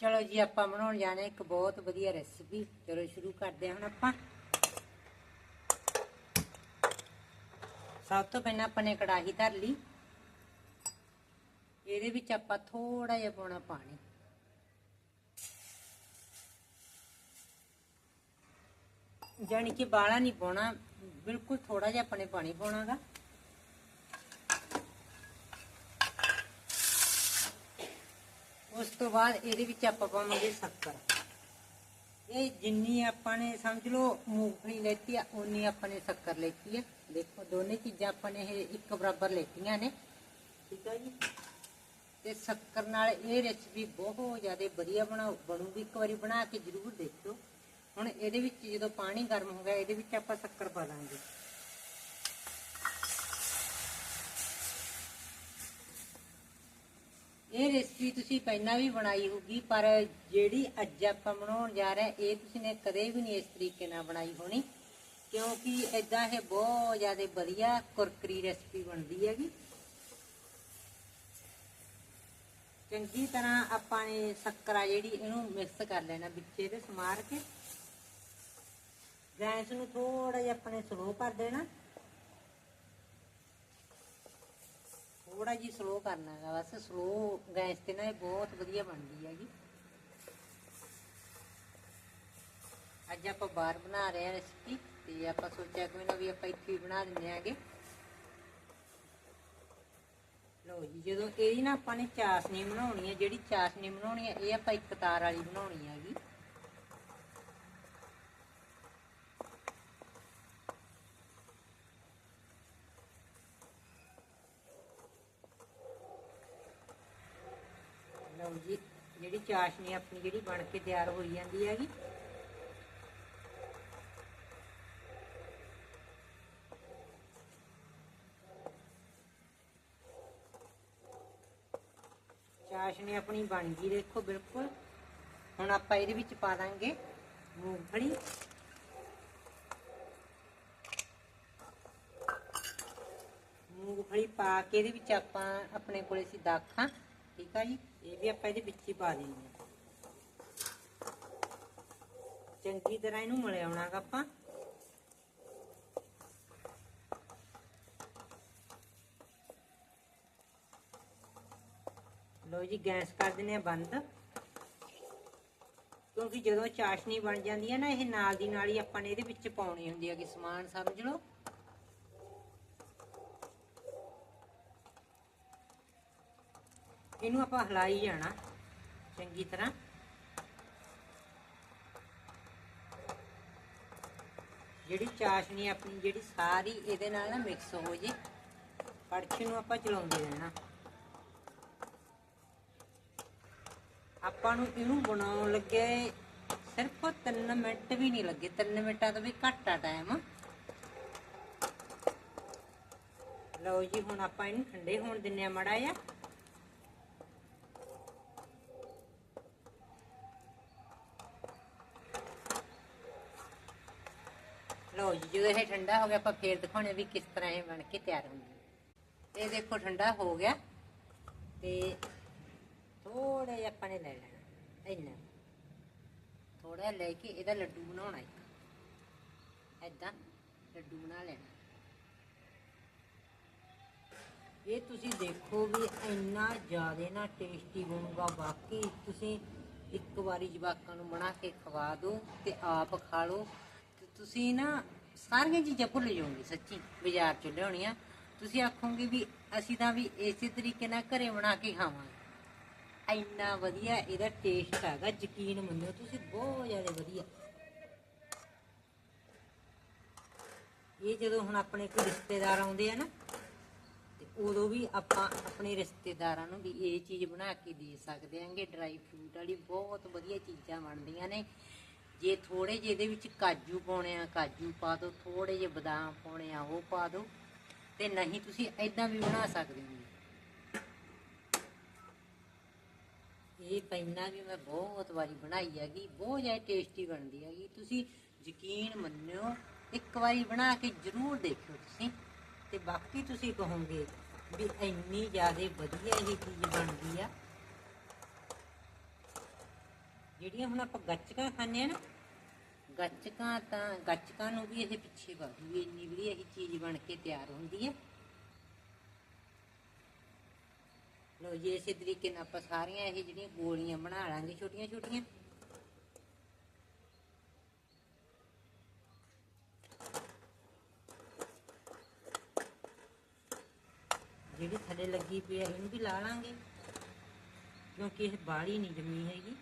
ਚਲੋ ਜੀ, ਆਪਾਂ ਬਣਾਉਣ ਜਾਣਾ ਇੱਕ ਬਹੁਤ ਵਧੀਆ ਰੈਸਿਪੀ ਚਲੋ ਸ਼ੁਰੂ ਕਰਦੇ ਹਾਂ ਹੁਣ ਆਪਾਂ। ਸਭ ਤੋਂ ਪਹਿਲਾਂ ਆਪਾਂ ਨੇ ਕੜਾਹੀ ਧਰ ਲਈ। ਇਹਦੇ ਵਿੱਚ ਆਪਾਂ ਥੋੜਾ ਜਿਹਾ ਪਾਉਣਾ ਪਾਣੀ। ਜਾਣੀ ਕਿ ਬਾਲਾ ਨਹੀਂ ਪਾਉਣਾ, ਬਿਲਕੁਲ ਥੋੜਾ ਜਿਹਾ ਆਪਾਂ ਨੇ ਪਾਣੀ ਪਾਉਣਾਗਾ। ਉਸ ਤੋਂ ਬਾਅਦ ਇਹਦੇ ਵਿੱਚ ਆਪਾਂ ਪਾਵਾਂਗੇ ਸ਼ੱਕਰ। ਇਹ ਜਿੰਨੀ ਆਪਾਂ ਨੇ ਸਮਝ ਲਓ ਮੂੰਗਫਲੀ ਲੈਤੀ ਆ ਉਨੀ ਆਪਾਂ ਨੇ ਸ਼ੱਕਰ ਲੈਤੀ ਆ। ਦੇਖੋ ਦੋਨੇ ਚੀਜ਼ਾਂ ਆਪਾਂ ਨੇ ਇਹ ਇੱਕ ਬਰਾਬਰ ਲੈਤੀਆਂ ਨੇ। ਠੀਕ ਆ ਜੀ? ਤੇ ਸ਼ੱਕਰ ਨਾਲ ਇਹ ਰੈਸਪੀ ਬਹੁਤ ਜ਼ਿਆਦਾ ਵਧੀਆ ਬਣਾ ਬਣੂਗੀ ਇੱਕ ਵਾਰੀ ਬਣਾ ਕੇ ਜ਼ਰੂਰ ਦੇਖੋ ਹੁਣ ਇਹਦੇ ਵਿੱਚ ਜਦੋਂ ਪਾਣੀ ਗਰਮ ਹੋ ਗਿਆ, ਇਹਦੇ ਵਿੱਚ ਆਪਾਂ ਸ਼ੱਕਰ ਪਾ ਦਾਂਗੇ। ਇਹ ਰੈਸਿਪੀ ਤੁਸੀਂ ਪਹਿਲਾਂ ਵੀ ਬਣਾਈ ਹੋਗੀ ਪਰ ਜਿਹੜੀ ਅੱਜ ਆਪਾਂ ਬਣਾਉਣ ਜਾ ਰਹੇ, ਇਹ ਤੁਸੀਂ ਨੇ ਕਦੇ ਵੀ ਨਹੀਂ ਇਸ ਤਰੀਕੇ ਨਾਲ ਬਣਾਈ ਹੋਣੀ, ਕਿਉਂਕਿ ਇਦਾਂ ਇਹ ਬਹੁਤ ਜ਼ਿਆਦਾ ਵਧੀਆ ਕੁਰਕਰੀ ਰੈਸਿਪੀ ਬਣਦੀ ਹੈਗੀ। ਚੰਗੀ ਤਰ੍ਹਾਂ ਆਪਾਂ ਨੇ ਸ਼ੱਕਰਾ ਜਿਹੜੀ ਇਹਨੂੰ ਮਿਕਸ ਕਰ ਲੈਣਾ ਵਿੱਚ ਇਹਦੇ ਸਮਾਰ ਕੇ। ਗੈਸ ਨੂੰ ਥੋੜਾ ਜਿਹਾ ਆਪਣੇ ਸਲੋ ਕਰ ਦੇਣਾ। ਥੋੜਾ ਜਿਹਾ ਸਲੋ ਕਰਨਾ ਹੈਗਾ ਬਸ ਸਲੋ ਗੈਸ ਤੇ ਨਾ ਇਹ ਬਹੁਤ ਵਧੀਆ ਬਣਦੀ ਹੈਗੀ। ਅੱਜ ਆਪਾਂ ਬਾਹਰ ਬਣਾ ਰਹੇ ਹਾਂ ਰੈਸਪੀ ਤੇ ਆਪਾਂ ਸੋਚਿਆ ਕਿ ਮੈਨੂੰ ਵੀ ਆਪਾਂ ਇੱਥੇ ਹੀ ਬਣਾ ਦਿੰਦੇ ਆਂਗੇ ਲਓ ਜੀ, ਜਦੋਂ ਇਹਦੀ ਨਾ ਆਪਾਂ ਨੇ ਚਾਸ਼ਨੀ ਬਣਾਉਣੀ ਹੈ, ਜਿਹੜੀ ਚਾਸ਼ਨੀ ਬਣਾਉਣੀ ਹੈ, ਇਹ ਆਪਾਂ ਇੱਕ ਤਾਰ ਵਾਲੀ ਬਣਾਉਣੀ ਹੈਗੀ। ਲਓ ਜੀ, ਜਿਹੜੀ ਚਾਸ਼ਨੀ ਆਪਣੀ ਜਿਹੜੀ ਬਣ ਕੇ ਤਿਆਰ ਹੋਈ ਜਾਂਦੀ ਹੈਗੀ। ਚਾਸ਼ਨੀ ਆਪਣੀ ਬਣ ਗਈ, ਦੇਖੋ ਬਿਲਕੁਲ। ਹੁਣ ਆਪਾਂ ਇਹਦੇ ਵਿੱਚ ਪਾ ਦਾਂਗੇ ਮੂੰਗਫਲੀ। ਮੂੰਗਫਲੀ ਪਾ ਕੇ ਇਹਦੇ ਵਿੱਚ ਆਪਾਂ ਆਪਣੇ ਕੋਲੇ ਸੀ ਦਾਖਾਂ ਠੀਕ ਆ ਜੀ? ਇਹ ਵੀ ਆਪਾਂ ਇਹਦੇ ਵਿੱਚ ਹੀ ਪਾ ਦੇਣੀ ਆ। ਚੰਗੀ ਤਰ੍ਹਾਂ ਇਹਨੂੰ ਮਿਲਾਉਣਾਗਾ ਆਪਾਂ। ਲੋ ਜੀ, ਗੈਸ ਕਰ ਦਿੰਦੇ ਆ ਬੰਦ। ਕਿਉਂਕਿ ਜਦੋਂ ਚਾਸ਼ਨੀ ਬਣ ਜਾਂਦੀ ਹੈ ਨਾ, ਇਹ ਨਾਲ ਦੀ ਨਾਲ ਹੀ ਆਪਾਂ ਨੇ ਇਹਦੇ ਵਿੱਚ ਪਾਉਣੀ ਹੁੰਦੀ ਹੈ ਕਿ ਸਮਾਨ, ਸਮਝ ਲਓ। ਇਹਨੂੰ ਆਪਾਂ ਹਿਲਾਈ ਜਾਣਾ। ਚੰਗੀ ਤਰ੍ਹਾਂ। ਜਿਹੜੀ ਚਾਸ਼ਨੀ ਆਪਣੀ ਜਿਹੜੀ ਸਾਰੀ ਇਹਦੇ ਨਾਲ ਨਾ ਮਿਕਸ ਹੋ ਜੇ, ਕੜਛੀ ਨੂੰ ਆਪਾਂ ਚਲਾਉਂਦੇ ਰਹਿਣਾ। ਆਪਾਂ ਨੂੰ ਇਹਨੂੰ ਬਣਾਉਣ ਲੱਗੇ ਸਿਰਫ 3 ਮਿੰਟ ਵੀ ਨਹੀਂ ਲੱਗੇ। 3 ਮਿੰਟਾਂ ਤੋਂ ਵੀ ਘੱਟ ਆ ਟਾਈਮ ਲਓ ਜੀ, ਹੁਣ ਆਪਾਂ ਇਹਨੂੰ ਠੰਡੇ ਹੋਣ ਦਿੰਨੇ ਆ ਮੜਾ ਆ ਲਓ ਜੀ ਜਦੋਂ ਇਹ ਠੰਡਾ ਹੋ ਗਿਆ, ਆਪਾਂ ਫੇਰ ਦਿਖਾਉਣੇ ਵੀ ਕਿਸ ਤਰ੍ਹਾਂ ਇਹ ਬਣ ਕੇ ਤਿਆਰ ਹੁੰਦੀ ਇਹ ਦੇਖੋ ਠੰਡਾ ਹੋ ਗਿਆ ਤੇ ਥੋੜਾ ਜਿਹਾ ਆਪਾਂ ਨੇ ਲੈ ਲੈਣਾ, ਇੰਨਾ। ਥੋੜਾ ਲੈ ਕੇ ਇਹਦਾ ਲੱਡੂ ਬਣਾਉਣਾ ਇੱਕ। ਐਦਾਂ ਲੱਡੂ ਬਣਾ ਲੈਣਾ। ਇਹ ਤੁਸੀਂ ਦੇਖੋ ਵੀ ਇੰਨਾ ਜ਼ਿਆਦਾ ਨਾ ਟੇਸਟੀ ਬਣੂਗਾ, ਬਾਕੀ ਤੁਸੀਂ ਇੱਕ ਵਾਰੀ ਜਵਾਕਾਂ ਨੂੰ ਬਣਾ ਕੇ ਖਵਾ ਦਿਓ ਤੇ ਆਪ ਖਾ ਲਓ। ਤੇ ਤੁਸੀਂ ਨਾ ਸਾਰੀਆਂ ਚੀਜ਼ਾਂ ਭੁੱਲ ਜਾਓਗੇ ਸੱਚੀ, ਬਾਜ਼ਾਰ ਚ ਲਿਆਉਣੀਆਂ। ਤੁਸੀਂ ਆਖੋਗੇ ਵੀ ਅਸੀਂ ਤਾਂ ਵੀ ਇਸੇ ਤਰੀਕੇ ਨਾਲ ਘਰੇ ਬਣਾ ਕੇ ਖਾਵਾਂਗੇ। ਇੰਨਾ ਵਧੀਆ ਇਹਦਾ ਟੇਸਟ ਹੈਗਾ, ਯਕੀਨ ਮੰਨਿਓ, ਤੁਸੀਂ ਬਹੁਤ ਜ਼ਿਆਦਾ ਵਧੀਆ। ਇਹ ਜਦੋਂ ਹੁਣ ਆਪਣੇ ਕੋਈ ਰਿਸ਼ਤੇਦਾਰ ਆਉਂਦੇ ਆ ਨਾ, ਤੇ ਉਦੋਂ ਵੀ ਆਪਾਂ ਆਪਣੇ ਰਿਸ਼ਤੇਦਾਰਾਂ ਨੂੰ ਵੀ ਇਹ ਚੀਜ਼ ਬਣਾ ਕੇ ਦੇ ਸਕਦੇ ਆਂਗੇ ਡਰਾਈ ਫਰੂਟ ਵਾਲੀ ਬਹੁਤ ਵਧੀਆ ਚੀਜ਼ਾਂ ਬਣਦੀਆਂ ਨੇ। ਜੇ ਥੋੜੇ ਜਿਹੇ ਇਹਦੇ ਵਿੱਚ ਕਾਜੂ ਪਾਉਣੇ ਆ, ਕਾਜੂ ਪਾ ਦਿਓ ਥੋੜੇ ਜਿਹੇ ਬਦਾਮ ਪਾਉਣੇ ਆ, ਉਹ ਪਾ ਦਿਓ ਤੇ ਨਹੀਂ ਤੁਸੀਂ ਐਦਾਂ ਵੀ ਬਣਾ ਸਕਦੇ ਹੋ। ਇਹ ਪਹਿਲਾਂ ਵੀ ਮੈਂ ਬਹੁਤ ਵਾਰੀ ਬਣਾਈ ਹੈਗੀ, ਬਹੁਤ ਜ਼ਿਆਦਾ ਟੇਸਟੀ ਬਣਦੀ ਹੈਗੀ। ਤੁਸੀਂ ਯਕੀਨ ਮੰਨਿਓ, ਇੱਕ ਵਾਰੀ ਬਣਾ ਕੇ ਜ਼ਰੂਰ ਦੇਖਿਓ ਤੁਸੀਂ ਤੇ ਬਾਕੀ ਤੁਸੀਂ ਕਹੋਗੇ ਵੀ ਇੰਨੀ ਜ਼ਿਆਦਾ ਵਧੀਆ ਇਹ ਚੀਜ਼ ਬਣਦੀ ਆ। ਜਿਹੜੀਆਂ ਹੁਣ ਆਪਾਂ ਗੱਚਕਾਂ ਖਾਂਦੇ ਆ ਨਾ, ਗੱਚਕਾਂ ਤਾਂ, ਗੱਚਕਾਂ ਨੂੰ ਵੀ ਇਹ ਪਿੱਛੇ ਵਧੂਗੀ ਇੰਨੀ ਵਧੀਆ ਇਹ ਚੀਜ਼ ਬਣ ਕੇ ਤਿਆਰ ਹੁੰਦੀ ਹੈ ਲੋ ਜੀ, ਇਸੇ ਤਰੀਕੇ ਨਾਲ ਆਪਾਂ ਸਾਰੀਆਂ ਇਹ ਜਿਹੜੀਆਂ ਗੋਲੀਆਂ ਬਣਾ ਲਾਂਗੇ ਛੋਟੀਆਂ ਛੋਟੀਆਂ ਜਿਹੜੀ ਥੱਲੇ ਲੱਗੀ ਪਈ ਹੈ ਇਹਨੂੰ ਵੀ ਲਾ ਲਾਂਗੇ, ਕਿਉਂਕਿ ਇਹ ਬਾੜੀ ਨਹੀਂ ਜੰਮੀ ਹੈਗੀ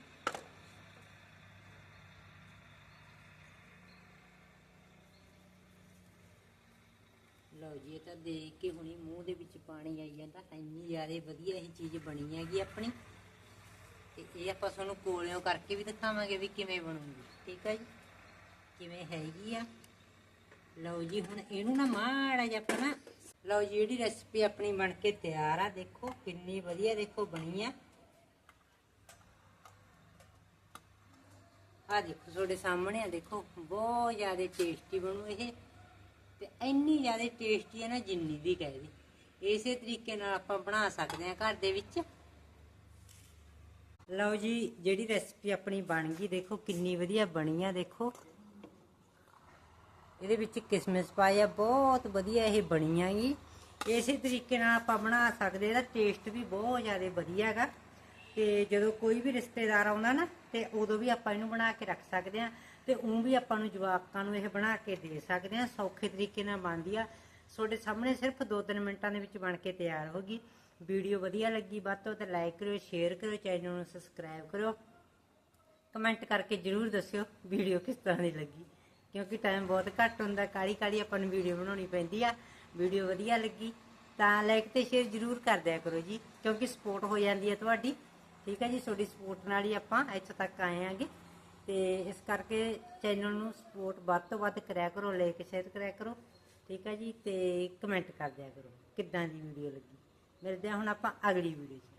ਲਓ ਜੀ ਇਹ ਤਾਂ ਦੇਖ ਕੇ ਹੁਣੀ ਮੂੰਹ ਦੇ ਵਿੱਚ ਪਾਣੀ ਆਈ ਜਾਂਦਾ ਇੰਨੀ ਜ਼ਿਆਦਾ ਵਧੀਆ ਇਹ ਚੀਜ਼ ਬਣੀ ਹੈਗੀ ਆਪਣੀ। ਤੇ ਇਹ ਆਪਾਂ ਤੁਹਾਨੂੰ ਕੋਲਿਓ ਕਰਕੇ ਵੀ ਦਿਖਾਵਾਂਗੇ ਵੀ ਕਿਵੇਂ ਬਣੂਗੀ। ਠੀਕ ਹੈ ਜੀ? ਕਿਵੇਂ ਹੈਗੀ ਆ? ਲਓ ਜੀ, ਹੁਣ ਇਹਨੂੰ ਨਾ ਮਾੜਾ ਜਿਹਾ ਆਪਾਂ ਨਾ ਲਓ ਜੀ, ਜਿਹੜੀ ਰੈਸਪੀ ਆਪਣੀ ਬਣ ਕੇ ਤਿਆਰ ਆ, ਦੇਖੋ ਕਿੰਨੀ ਵਧੀਆ ਦੇਖੋ ਬਣੀ ਆ। ਆ ਦੇਖੋ, ਤੁਹਾਡੇ ਸਾਹਮਣੇ ਆ, ਦੇਖੋ, ਬਹੁਤ ਜ਼ਿਆਦਾ ਟੇਸਟੀ ਬਣੂ ਇਹ। ਤੇ ਇੰਨੀ ਜ਼ਿਆਦਾ ਟੇਸਟੀ ਹੈ ਨਾ ਜਿੰਨੀ ਵੀ ਕਹਿ ਦੀ ਇਸੇ ਤਰੀਕੇ ਨਾਲ ਆਪਾਂ ਬਣਾ ਸਕਦੇ ਹਾਂ ਘਰ ਦੇ ਵਿੱਚ। ਲਓ ਜੀ, ਜਿਹੜੀ ਰੈਸਪੀ ਆਪਣੀ ਬਣ ਗਈ, ਦੇਖੋ ਕਿੰਨੀ ਵਧੀਆ ਬਣੀ ਆ, ਦੇਖੋ। ਇਹਦੇ ਵਿੱਚ ਕਿਸਮਿਸ ਪਾਇਆ ਬਹੁਤ ਵਧੀਆ ਇਹ ਬਣੀ ਆਗੀ ਇਸੇ ਤਰੀਕੇ ਨਾਲ ਆਪਾਂ ਬਣਾ ਸਕਦੇ ਇਹਦਾ ਟੇਸਟ ਵੀ ਬਹੁਤ ਜ਼ਿਆਦਾ ਵਧੀਆ ਹੈਗਾ। ਤੇ ਜਦੋਂ ਕੋਈ ਵੀ ਰਿਸ਼ਤੇਦਾਰ ਆਉਂਦਾ ਨਾ, ਤੇ ਉਦੋਂ ਵੀ ਆਪਾਂ ਇਹਨੂੰ ਬਣਾ ਕੇ ਰੱਖ ਸਕਦੇ ਆ ਤੇ ਉਹ ਵੀ ਆਪਾਂ ਨੂੰ ਜਵਾਕਾਂ ਨੂੰ ਇਹ ਬਣਾ ਕੇ ਦੇ ਸਕਦੇ ਆ ਸੌਖੇ ਤਰੀਕੇ ਨਾਲ ਬਣਦੀ ਆ। ਤੁਹਾਡੇ ਸਾਹਮਣੇ ਸਿਰਫ 2-3 ਮਿੰਟਾਂ ਦੇ ਵਿੱਚ ਬਣ ਕੇ ਤਿਆਰ ਹੋ ਗਈ। ਵੀਡੀਓ ਵਧੀਆ ਲੱਗੀ ਵੱਧ ਤੋਂ ਵੱਧ ਲਾਈਕ ਕਰਿਓ, ਸ਼ੇਅਰ ਕਰਿਓ, ਚੈਨਲ ਨੂੰ ਸਬਸਕ੍ਰਾਈਬ ਕਰਿਓ। ਕਮੈਂਟ ਕਰਕੇ ਜਰੂਰ ਦੱਸਿਓ ਵੀਡੀਓ ਕਿਸ ਤਰ੍ਹਾਂ ਦੀ ਲੱਗੀ। ਕਿਉਂਕਿ ਟਾਈਮ ਬਹੁਤ ਘੱਟ ਹੁੰਦਾ ਕਾਲੀ ਕਾਲੀ ਆਪਾਂ ਨੂੰ ਵੀਡੀਓ ਬਣਾਉਣੀ ਪੈਂਦੀ ਆ। ਵੀਡੀਓ ਵਧੀਆ ਲੱਗੀ ਤਾਂ ਲਾਈਕ ਤੇ ਸ਼ੇਅਰ ਜਰੂਰ ਕਰ ਦਿਆ ਕਰੋ ਜੀ, ਕਿਉਂਕਿ ਸਪੋਰਟ ਹੋ ਜਾਂਦੀ ਹੈ ਤੁਹਾਡੀ। ਠੀਕ ਹੈ ਜੀ, ਤੁਹਾਡੀ ਸਪੋਰਟ ਨਾਲ ਹੀ ਆਪਾਂ ਇੱਥੇ ਤੱਕ ਆਏ ਆਂਗੇ ਤੇ ਇਸ ਕਰਕੇ ਚੈਨਲ ਨੂੰ ਸਪੋਰਟ ਵੱਧ ਤੋਂ ਵੱਧ ਕਰਿਆ ਕਰੋ ਲਾਈਕ ਸ਼ੇਅਰ ਕਰਿਆ ਕਰੋ। ਠੀਕ ਹੈ ਜੀ, ਤੇ ਕਮੈਂਟ ਕਰ ਦਿਆ ਕਰੋ, ਕਿੱਦਾਂ ਦੀ ਵੀਡੀਓ ਲੱਗੀ। ਮਿਲਦੇ ਹਾਂ ਹੁਣ ਆਪਾਂ ਅਗਲੀ ਵੀਡੀਓ 'ਚ।